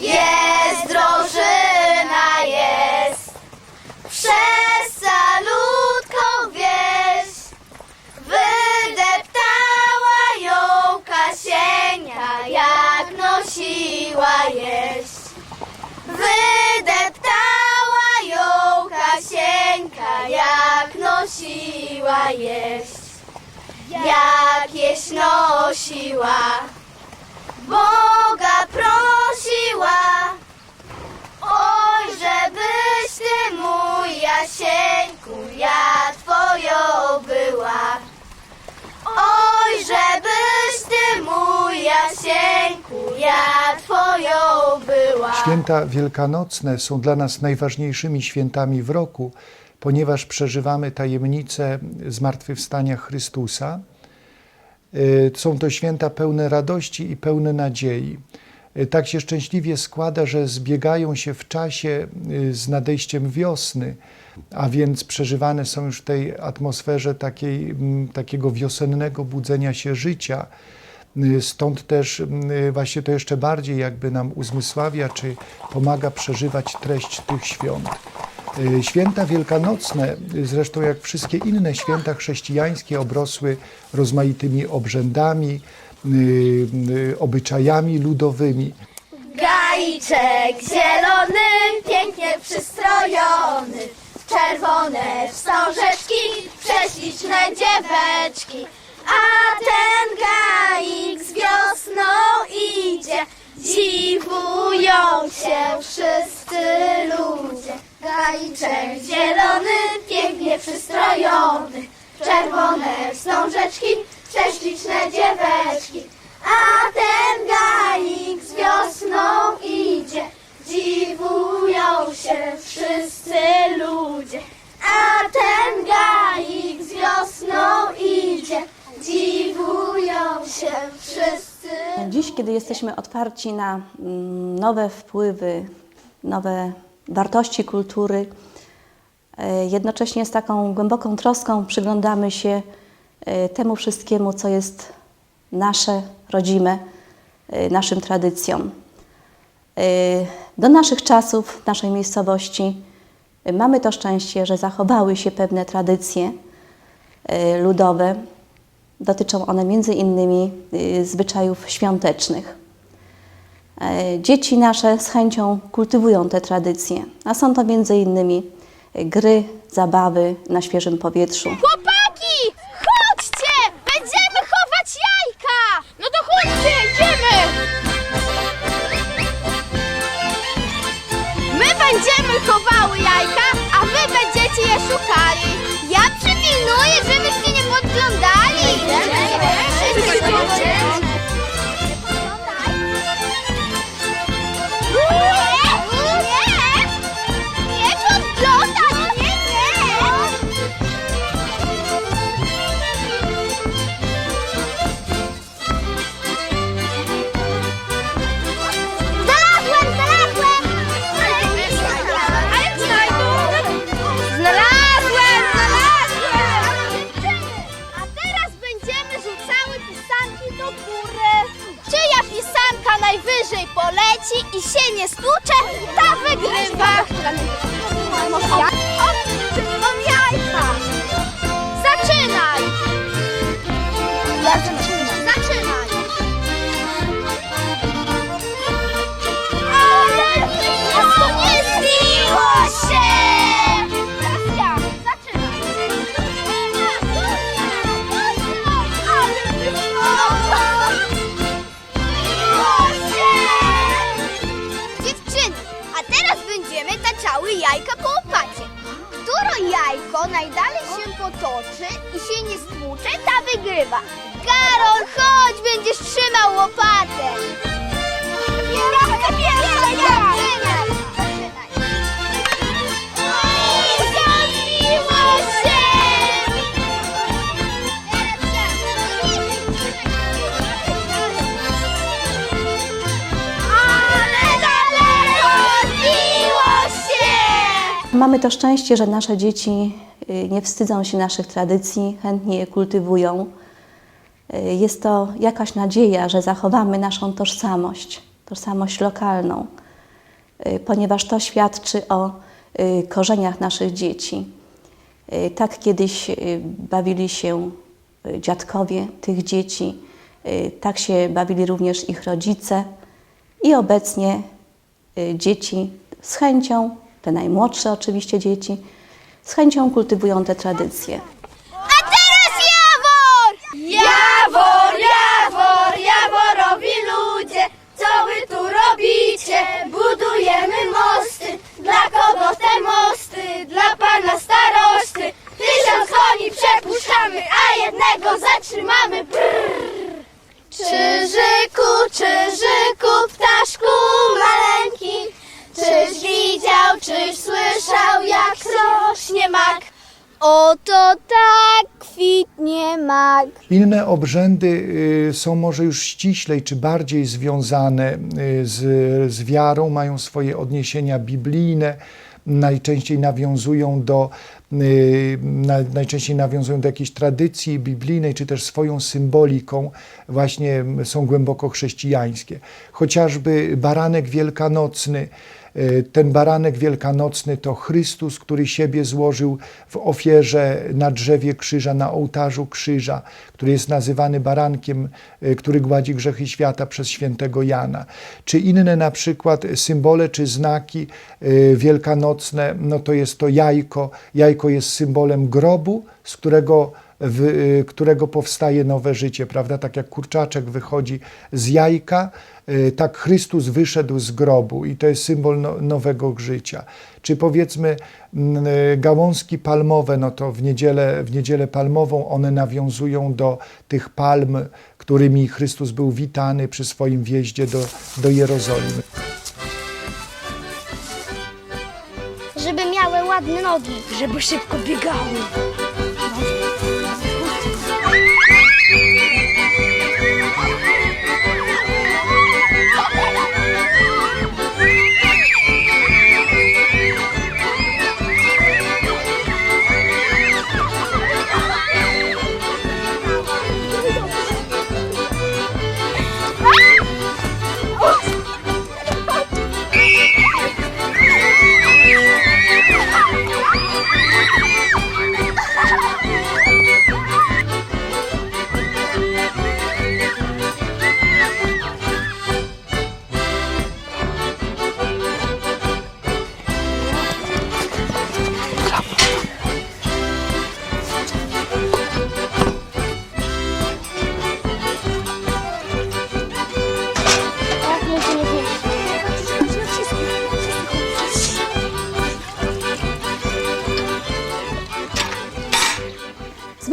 Jest drożyna, jest przez salutką wieś. Wydeptała ją Kasieńka, jak nosiła jeść. Wydeptała ją Kasieńka, jak nosiła jeść. Jak jeść nosiła, Boga Ja twoją była. Oj, żebyś ty mój Jasieńku, ja twoją była. Święta wielkanocne są dla nas najważniejszymi świętami w roku, ponieważ przeżywamy tajemnicę zmartwychwstania Chrystusa. Y, Są to święta pełne radości i pełne nadziei. Y, Tak się szczęśliwie składa, że zbiegają się w czasie y, z nadejściem wiosny, a więc przeżywane są już w tej atmosferze takiej, takiego wiosennego budzenia się życia. Y, Stąd też właśnie to jeszcze bardziej jakby nam uzmysławia, czy pomaga przeżywać treść tych świąt. Święta wielkanocne, zresztą jak wszystkie inne święta chrześcijańskie, obrosły rozmaitymi obrzędami, obyczajami ludowymi. Gajczek zielony, pięknie przystrojony, czerwone wstążeczki, prześliczne dzieweczki. A ten kiedy jesteśmy otwarci na mm, nowe wpływy, nowe wartości kultury, e, jednocześnie z taką głęboką troską przyglądamy się e, temu wszystkiemu, co jest nasze, rodzime, e, naszym tradycjom. Do naszych czasów, naszej miejscowości mamy to szczęście, że zachowały się pewne tradycje ludowe. Dotyczą one innymi y, zwyczajów świątecznych. E, Dzieci nasze z chęcią kultywują te tradycje, a są to y, gry, zabawy na świeżym powietrzu. Taczały jajka łopacie. Które jajko najdalej się potoczy i się nie stłucze, ta wygrywa. Karol, chodź, będziesz trzymał łopatę. Pierwsza, pierwsza, ja! Mamy to szczęście, że nasze dzieci y, nie wstydzą się naszych tradycji, chętnie je kultywują. Y, Jest to jakaś nadzieja, że zachowamy naszą tożsamość, tożsamość lokalną, y, ponieważ to świadczy o korzeniach naszych dzieci. Tak kiedyś bawili się dziadkowie tych dzieci, tak się bawili również ich rodzice i obecnie dzieci z chęcią, te najmłodsze oczywiście dzieci, z chęcią kultywują te tradycje. Obrzędy y, są może już ściślej czy bardziej związane y, z, z wiarą, mają swoje odniesienia biblijne, najczęściej nawiązują do, y, na, najczęściej nawiązują do jakiejś tradycji biblijnej, czy też swoją symboliką właśnie są głęboko chrześcijańskie. Chociażby baranek wielkanocny, ten baranek wielkanocny to Chrystus, który siebie złożył w ofierze na drzewie krzyża, na ołtarzu krzyża, który jest nazywany barankiem, y, który gładzi grzechy świata przez świętego Jana. Czy inne na przykład symbole czy znaki y, wielkanocne, no to jest to jajko. Jajko jest symbolem grobu, z którego w, którego powstaje nowe życie, prawda? Tak jak kurczaczek wychodzi z jajka, tak Chrystus wyszedł z grobu i to jest symbol no, nowego życia. Czy powiedzmy mm, y, gałązki palmowe, no to w niedzielę, w niedzielę palmową one nawiązują do tych palm, którymi Chrystus był witany przy swoim wjeździe do, do Jerozolimy. Żeby miały ładne nogi. Żeby szybko biegały.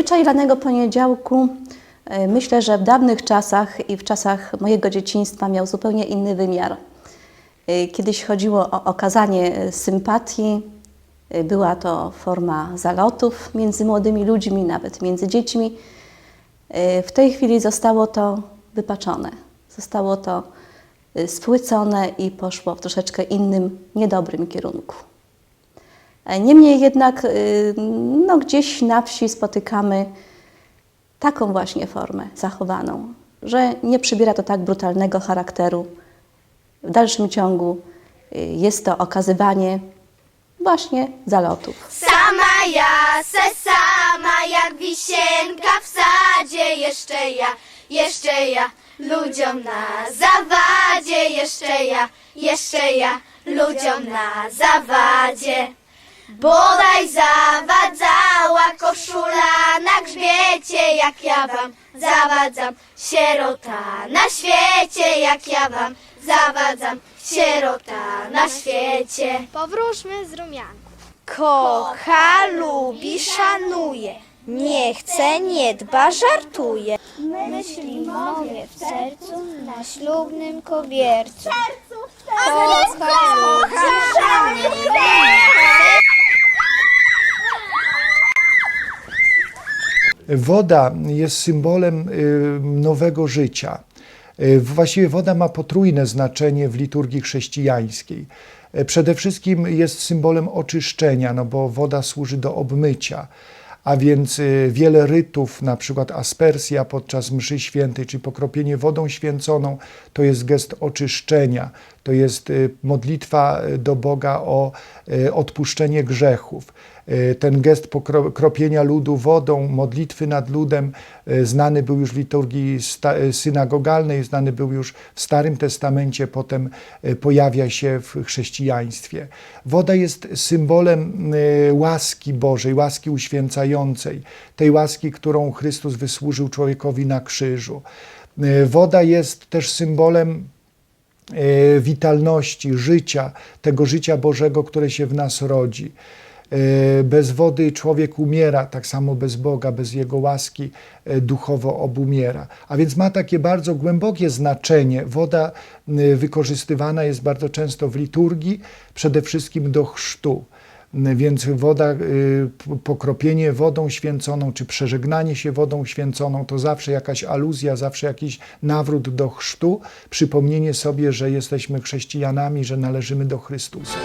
Zwyczaj ranego poniedziałku e, myślę, że w dawnych czasach i w czasach mojego dzieciństwa miał zupełnie inny wymiar. E, Kiedyś chodziło o okazanie e, sympatii, była to forma zalotów między młodymi ludźmi, nawet między dziećmi. W tej chwili zostało to wypaczone, zostało to spłycone i poszło w troszeczkę innym, niedobrym kierunku. Niemniej jednak y, no, gdzieś na wsi spotykamy taką właśnie formę zachowaną, że nie przybiera to tak brutalnego charakteru. W dalszym ciągu y, jest to okazywanie właśnie zalotów. Sama ja, se sama jak wisienka w sadzie, jeszcze ja, jeszcze ja, ludziom na zawadzie, jeszcze ja, jeszcze ja, ludziom na zawadzie. Bodaj zawadzała koszula na grzbiecie, jak ja wam zawadzam, sierota na świecie, jak ja wam zawadzam, sierota na świecie. Powróżmy z rumianką. Kocha, lubi, szanuje. Nie chce, nie dba, żartuje. Myśli moje w sercu na ślubnym kobiercu. Woda jest symbolem y, nowego życia. Y, Właściwie woda ma potrójne znaczenie w liturgii chrześcijańskiej. Y, Przede wszystkim jest symbolem oczyszczenia, no bo woda służy do obmycia, a więc wiele rytów, na przykład aspersja podczas mszy świętej, czy pokropienie wodą święconą, to jest gest oczyszczenia, to jest modlitwa do Boga o odpuszczenie grzechów. Y, Ten gest pokropienia ludu wodą, modlitwy nad ludem, y, znany był już w liturgii y, synagogalnej, znany był już w Starym Testamencie, potem pojawia się w chrześcijaństwie. Woda jest symbolem łaski Bożej, łaski uświęcającej, tej łaski, którą Chrystus wysłużył człowiekowi na krzyżu. Woda jest też symbolem witalności, życia, tego życia Bożego, które się w nas rodzi. E, Bez wody człowiek umiera, tak samo bez Boga, bez Jego łaski e, duchowo obumiera. A więc ma takie bardzo głębokie znaczenie. Woda e, wykorzystywana jest bardzo często w liturgii, przede wszystkim do chrztu. Więc woda, p- pokropienie wodą święconą, czy przeżegnanie się wodą święconą, to zawsze jakaś aluzja, zawsze jakiś nawrót do chrztu, przypomnienie sobie, że jesteśmy chrześcijanami, że należymy do Chrystusa.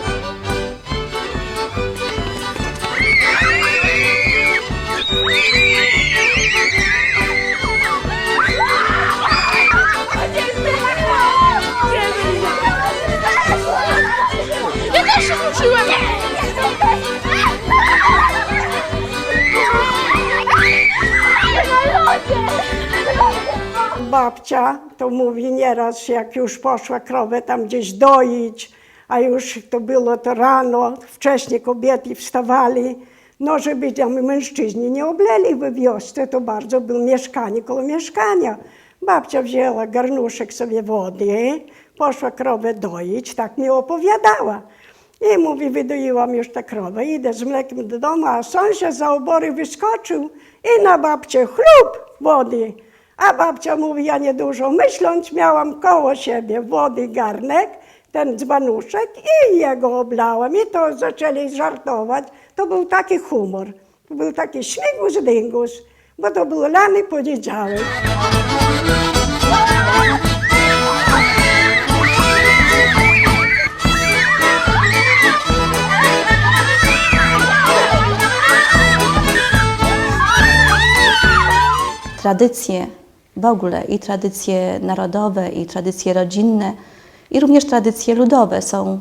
Babcia to mówi nieraz, jak już poszła krowę tam gdzieś doić, a już to było to rano, wcześniej kobiety wstawali, no żeby tam mężczyźni nie obleli w wiosce, to bardzo było mieszkanie koło mieszkania. Babcia wzięła garnuszek sobie wody, poszła krowę doić, tak mi opowiadała. I mówi, wydoiłam już tę krowę, idę z mlekiem do domu, a sąsiad za obory wyskoczył i na babcię chlup wody. A babcia mówi, ja niedużo myśląc, miałam koło siebie wody garnek, ten dzbanuszek i jego oblałam. I to zaczęli żartować. To był taki humor. To był taki śmigus dyngus, bo to był lany poniedziałek. tradycje w ogóle i tradycje narodowe, i tradycje rodzinne, i również tradycje ludowe są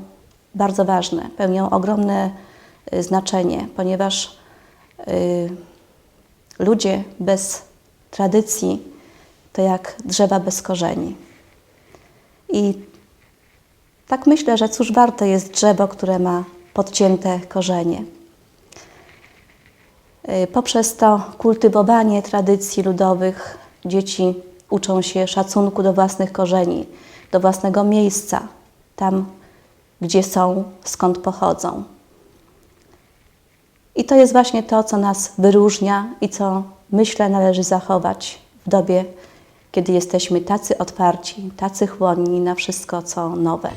bardzo ważne, pełnią ogromne y, znaczenie, ponieważ y, ludzie bez tradycji to jak drzewa bez korzeni. I tak myślę, że cóż warte jest drzewo, które ma podcięte korzenie. Y, Poprzez to kultywowanie tradycji ludowych dzieci uczą się szacunku do własnych korzeni, do własnego miejsca, tam gdzie są, skąd pochodzą. I to jest właśnie to, co nas wyróżnia i co myślę należy zachować w dobie, kiedy jesteśmy tacy otwarci, tacy chłonni na wszystko, co nowe.